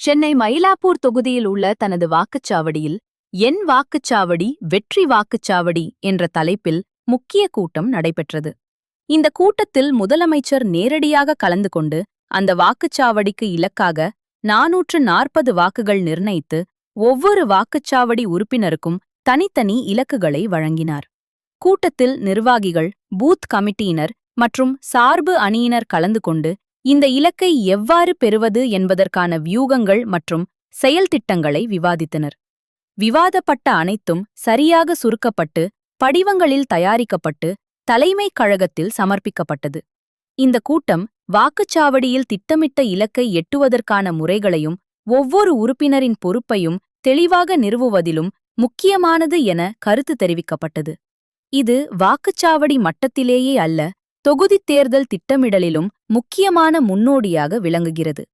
சென்னை மயிலாப்பூர் தொகுதியில் உள்ள தனது வாக்குச்சாவடியில் என் வாக்குச்சாவடி வெற்றி வாக்குச்சாவடி என்ற தலைப்பில் முக்கிய கூட்டம் நடைபெற்றது. இந்த கூட்டத்தில் முதலமைச்சர் நேரடியாக கலந்து கொண்டு அந்த வாக்குச்சாவடிக்கு இலக்காக நாநூற்று நாற்பது வாக்குகள் நிர்ணயித்து ஒவ்வொரு வாக்குச்சாவடி உறுப்பினருக்கும் தனித்தனி இலக்குகளை வழங்கினார். கூட்டத்தில் நிர்வாகிகள் பூத் கமிட்டியினர் மற்றும் சார்பு அணியினர் கலந்து கொண்டு இந்த இலக்கை எவ்வாறு பெறுவது என்பதற்கான வியூகங்கள் மற்றும் செயல்திட்டங்களை விவாதித்தனர். விவாதப்பட்ட அனைத்தும் சரியாக சுருக்கப்பட்டு படிவங்களில் தயாரிக்கப்பட்டு தலைமைக் கழகத்தில் சமர்ப்பிக்கப்பட்டது. இந்த கூட்டம் வாக்குச்சாவடியில் திட்டமிட்ட இலக்கை எட்டுவதற்கான முறைகளையும் ஒவ்வொரு உறுப்பினரின் பொறுப்பையும் தெளிவாக நிறுவுவதிலும் முக்கியமானது என கருத்து தெரிவிக்கப்பட்டது. இது வாக்குச்சாவடி மட்டத்திலேயே அல்ல தொகுதித் தேர்தல் திட்டமிடலிலும் முக்கியமான முன்னோடியாக விளங்குகிறது.